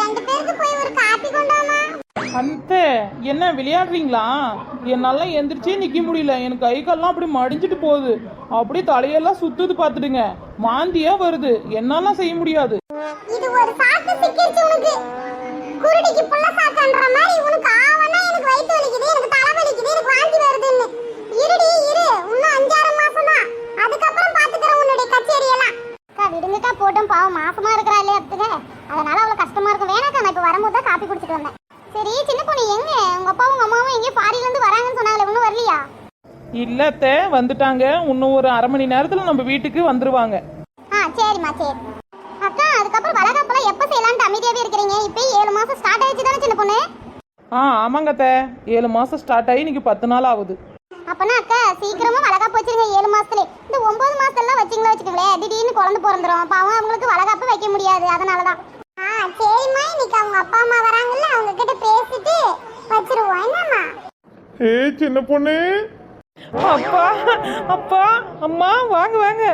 ரெண்டு பேருக்கு போய் ஒரு காப்பி கொண்டாமா அந்தே என்ன விளையாடுறீங்களா? என்னால எந்திரிச்சே நிக்க முடியல. என் கை கால்லாம் அப்படி மடிஞ்சிட்டு போகுது. அப்படியே தலையெல்லாம் சுத்துது பாத்துடுங்க மாந்தியா வருது. என்னெல்லாம் செய்ய முடியாது. இது ஒரு சாக்கு சிக்கிச்சு உனக்கு. குருடிக்கு புள்ள சாக்குன்ற மாதிரி உனக்கு ஆவனா எனக்கு வயித்து வலிக்குது எனக்கு தலை வலிக்குது எனக்கு வாந்தி வருதுன்னு. இருடி இரு. இல்லத்த வந்துட்டாங்க. இன்னும் ஒரு அரை மணி நேரத்துல நம்ம வீட்டுக்கு வந்துருவாங்க. ஆ சரிம்மா சரி. அக்கா அதுக்கப்புறம் வளகாப்பெல்லாம் எப்போ செய்யலான்ட்டு அமைதியாவே இருக்கிறீங்க? இப்போ ஏழு மாசம் ஸ்டார்ட் ஆயிடுச்சு தானே சின்ன பொண்ணு? ஆ ஆமாங்க அத்தை ஏழு மாசம் ஸ்டார்ட் ஆகி இன்னைக்கு பத்து நாள் ஆகுது. அப்பனா அக்கா சீக்கிரமா வளகாப்பு வச்சிருங்க ஏழு மாசத்துல இந்த ஒன்பது மாசத்துல வச்சிங்களா வச்சுக்கோங்களேன் திடீர்னு குழந்தை பிறந்துரும். பாவம் அவங்களுக்கு வளகாப்பு வைக்க முடியாது. அதனாலதான். ஆ சரிம்மா. இன்னைக்கு அவங்க அப்பா அம்மா வராங்கல்ல அவங்க கிட்ட பேசிட்டு வச்சிருவோம். என்னம்மா? ஏ சின்ன பொண்ணு. அப்பா அப்பா அம்மா வாங்க வாங்க.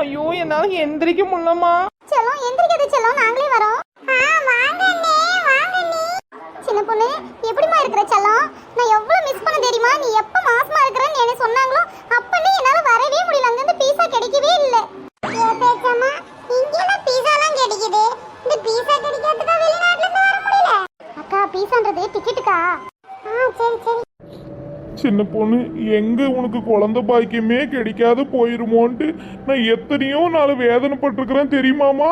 ஐயோ என்னால எந்திரிக்க முடியலம்மா. செல்லம் எந்திரிக்கிறது செல்லம் நாங்களே வரோம். ஆ வாங்க அண்ணே வாங்க அண்ணே. சின்ன பொண்ணு எப்படிமா இருக்கிற செல்லம்? நான் எவ்வளவு மிஸ் பண்ண தெரியுமா? நீ எப்ப மாசமா இருக்கிறேன்னு என்ன சொன்னாங்களோ அப்பனே என்னால வரவே முடியல. அங்க இருந்து பீஸா கிடைக்கவே இல்ல. ஏ பேச்சம்மா இங்க எல்லாம் பீஸாலாம் கிடைக்குது. இந்த பீஸா கிடைக்கிறதுக்கு வெளிநாட்டுல இருந்து வர முடியல. அக்கா பீஸான்றது டிக்கெட்டுக்கா ஆ சரி சரி. சின்ன பொண்ணு எங்க உனக்கு குழந்தை பாக்கியமே கிடைக்காது போயிருமோன்ட்டு நான் எத்தனையோ நாள் வேதனைப்பட்டிருக்கிறேன் தெரியுமாமா?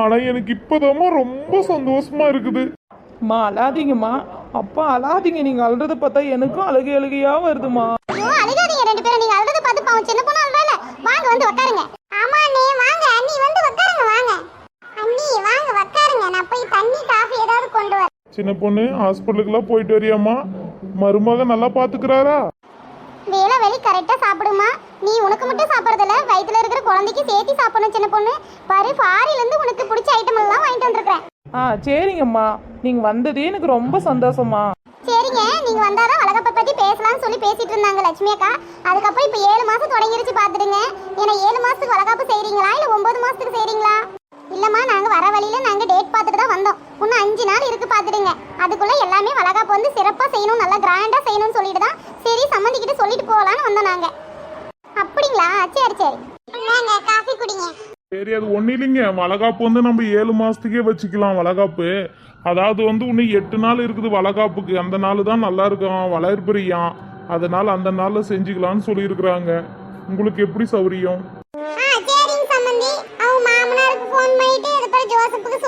ஆனா எனக்கு இப்போதாம்மா ரொம்ப சந்தோஷமா இருக்குது. அம்மா அழாதீங்கம்மா. அப்பா அழாதீங்க. நீங்க அழுறத பார்த்தா எனக்கும் அழுகை அழுகையா வருதுமா அழுகாதீங்க. ரெண்டு பேரும் நீங்க அழுது பார்த்து பாவம். சின்ன பொண்ணு அழுவால வாங்க வந்து உட்காருங்க ஆமா அண்ணே வாங்க. அண்ணி வந்து உட்காருங்க வாங்க. அண்ணி வாங்க உட்காருங்க நான் போய் தண்ணி காஃபி ஏதாவது கொண்டு வரேன். சின்ன பொண்ணு ஹாஸ்பிட்டலுக்குலாம் போயிட்டு வரியாம்மா? மருமக நல்லா பாத்துக்கிறாரா? வேலை வெளி கரெக்டா சாப்பிடுமா? நீ உனக்கு மட்டும் சாப்பிடுறதில்ல வயித்துல இருக்கிற குழந்தைக்கு சேர்த்து சாப்பிடணும் சின்ன பொண்ணு. பாரு ஃபாரின்ல இருந்து உனக்கு பிடிச்ச ஐட்டம் எல்லாம் வாங்கிட்டு வந்திருக்கேன் ஆ சரிங்கம்மா. நீங்க வந்ததே எனக்கு ரொம்ப சந்தோஷமா சரிங்க நீங்க வந்தாதான் வளகப்பை பத்தி பேசலாம்னு சொல்லி பேசிட்டு இருந்தாங்க லட்சுமி அக்கா. அதுக்கப்புறம் இப்ப ஏழு மாசம் தொடங்கிருச்சு பாத்துடுங்க. ஏன்னா ஏழு மாசத்துக்கு வளகாப்பு செய்றீங்களா? இல்ல ஒன்பது மாசத்துக்கு செய்றீங்களா? இல்லம்மா நாங்க வர வழியில நாங்க டேட் பார்த்துட்டு தான் வந்தோம் இன்னும் அஞ்சு நாள் இருக்கு பாத்துடுங்க அதுக்குள்ள எல்லாமே வளகாப்பு வந்து சிறப்பா செய்யணும் நல்லா கிராண்டா செய்யணும்னு சொல்லிட்டு தான் சரி சம்மந்திக்கிட்ட சொல்லிட்டு போகலான்னு வந்தோம் நாங்க. அப்படிங்களா? சரி சரி. காஃபி குடிங்க. சரி அது ஒன்றும் இல்லைங்க. வளகாப்பு வந்து நம்ம ஏழு மாசத்துக்கே வச்சுக்கலாம் வளகாப்பு. அதாவது வந்து இன்னும் எட்டு நாள் இருக்குது வளகாப்புக்கு. அந்த நாள் தான் நல்லா இருக்கும். வளர்பிரியாம் அதனால அந்த நாளில் செஞ்சுக்கலாம்னு சொல்லியிருக்கிறாங்க. உங்களுக்கு எப்படி சௌரியம்?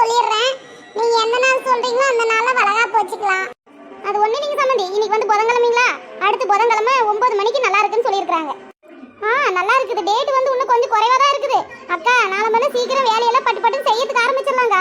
சொல்லிடுறேன். நீங்க எந்த நாள் சொல்றீங்களோ அந்த நாள்ல வளகாப்பு வச்சுக்கலாம். அது ஒண்ணு நீங்க சம்மந்தி இன்னைக்கு வந்து புதன்கிழமைங்களா? அடுத்து புதன்கிழமை ஒன்பது மணிக்கு நல்லா இருக்குன்னு சொல்லியிருக்காங்க ஆ நல்லா இருக்குது. டேட் வந்து இன்னும் கொஞ்சம் குறைவா தான் இருக்குது. அக்கா நாளை மேல சீக்கிரம் வேலையெல்லாம் பட்டு பட்டு செய்யறதுக்கு ஆரம்பிச்சிடலாங்க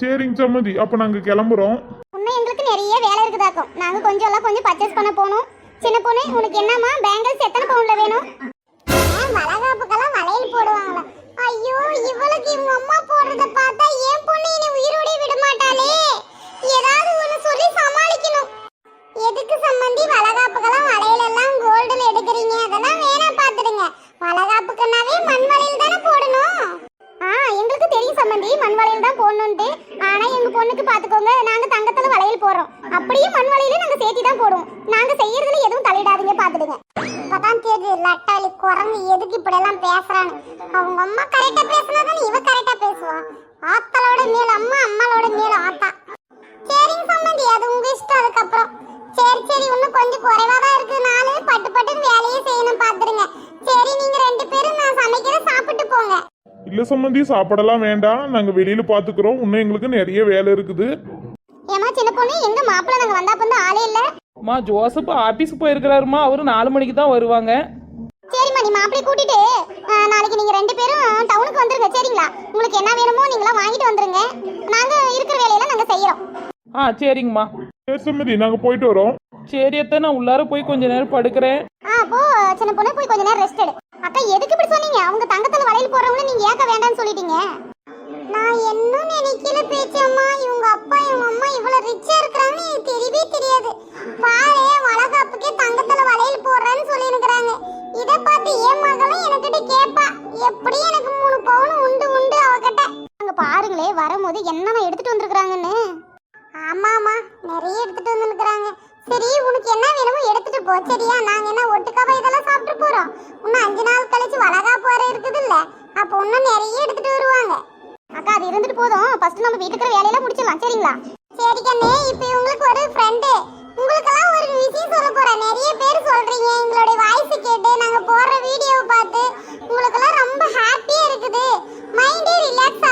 சரிங்க சம்மதி அப்போ நாங்கள் கிளம்புறோம். இன்னும் எங்களுக்கு நிறைய வேலை இருக்குதாக்கும். நாங்க கொஞ்சம் எல்லாம் கொஞ்சம் பர்ச்சேஸ் பண்ண போகணும். சின்ன பொண்ணு உனக்கு என்னம்மா? பேங்கிள்ஸ் எத்தனை பவுன்ல வேணும்? வளகாப்புக்கெல்லாம் வளையல் போடுவாங்களா? ஐயோ இவளுக்கு இவங்க அம்மா போடுறத பார்த்தா என் பொண்ணு இனி உயிரோட விட மாட்டாளே. ஏதாவது போடணும்ட்டு ஆனா எங்க பொண்ணுக்கு பாத்துக்கோங்க நாங்க தங்கத்துல வளையல் போடுறோம். அப்படியே மண் வளையல நாங்க சேர்த்தி தான் போடுவோம். நாங்க செய்யறதுல எதுவும் தலையிடாதீங்க பாத்துடுங்க. இப்பதான் தெரியுது லட்டாளி குரங்கு எதுக்கு இப்படி எல்லாம் பேசுறான்னு. அவங்க அம்மா கரெக்டா பேசுனாதான் இல்லை சம்மந்தி சாப்பாடெல்லாம் வேண்டாம். நாங்கள் வெளியில் பார்த்துக்குறோம் இன்னும் எங்களுக்கு நிறைய வேலை இருக்குது. ஏமா சின்ன பொண்ணு எங்க மாப்பிள்ள நாங்க வந்தா வந்து ஆளே இல்ல? அம்மா ஜோசப் ஆபீஸ் போயிருக்கிறாருமா. அவரு நாலு மணிக்கு தான் வருவாங்க. சரிம்மா நீ மாப்பிள்ளை கூட்டிட்டு ஆ, நாளைக்கு நீங்க ரெண்டு பேரும் டவுனுக்கு வந்துருங்க சரிங்களா? உங்களுக்கு என்ன வேணுமோ நீங்களா வாங்கிட்டு வந்துருங்க. நாங்க இருக்கிற வேலையெல்லாம் நாங்க செய்யறோம். ஆ சரிங்கம்மா. சரி சம்மதி நாங்கள் போயிட்டு வரோம். சரி அத்தை நான் உள்ளார போய் கொஞ்ச நேரம் படுக்கிறேன். ஆ சின்ன பொண்ணு போய் கொஞ்ச நேரம் ரெஸ்ட் எடு. அக்கா எதுக்கு இப்படி சொன்னீங்க? அவங்க தங்கத்துல வளையல் போறவங்கள நீங்க ஏக்க வேண்டாம்னு சொல்லிட்டீங்க. நான் என்ன நினைக்கல பேச்சம்மா? இவங்க அப்பா இவங்க அம்மா இவ்வளவு ரிச்சா இருக்கிறாங்கன்னு எனக்கு தெரியவே தெரியாது. பாரு வளகாப்புக்கே தங்கத்துல வளையல் போடுறேன்னு சொல்லியிருக்கிறாங்க. இத பார்த்து என் மகளும் என்கிட்ட கேட்பா எப்படியும் எனக்கு மூணு பவுன் உண்டு உண்டு அவகிட்ட? அங்க பாருங்களே வரும்போது என்னென்ன எடுத்துட்டு வந்திருக்கிறாங்கன்னு. ஆமாமா நிறைய எடுத்துட்டு வந்திருக்கிறாங்க. சரி உனக்கு என்ன வேணுமோ எடுத்துட்டு போ சரியா? நாங்க என்ன ஒட்டுக்காவா இதெல்லாம் சாப்பிட்டு போறோம்? இன்னும் அஞ்சு நாள் கழிச்சு வளகா போற இருக்குது இல்ல அப்ப இன்னும் நிறைய எடுத்துட்டு வருவாங்க. அக்கா அது இருந்துட்டு போதும். ஃபர்ஸ்ட் நம்ம வீட்டுக்கு இருக்கிற வேலையெல்லாம் முடிச்சிடலாம் சரிங்களா? சரி கண்ணே இப்போ உங்களுக்கு ஒரு ஃப்ரெண்டு உங்களுக்கெல்லாம் ஒரு விஷயம் சொல்ல போறேன். நிறைய பேர் சொல்றீங்க எங்களுடைய வாய்ஸ் கேட்டு நாங்க போடுற வீடியோவை பார்த்து. உங்களுக்கெல்லாம் ரொம்ப ஹாப்பியா இருக்குது. மைண்டே ரிலாக்ஸ்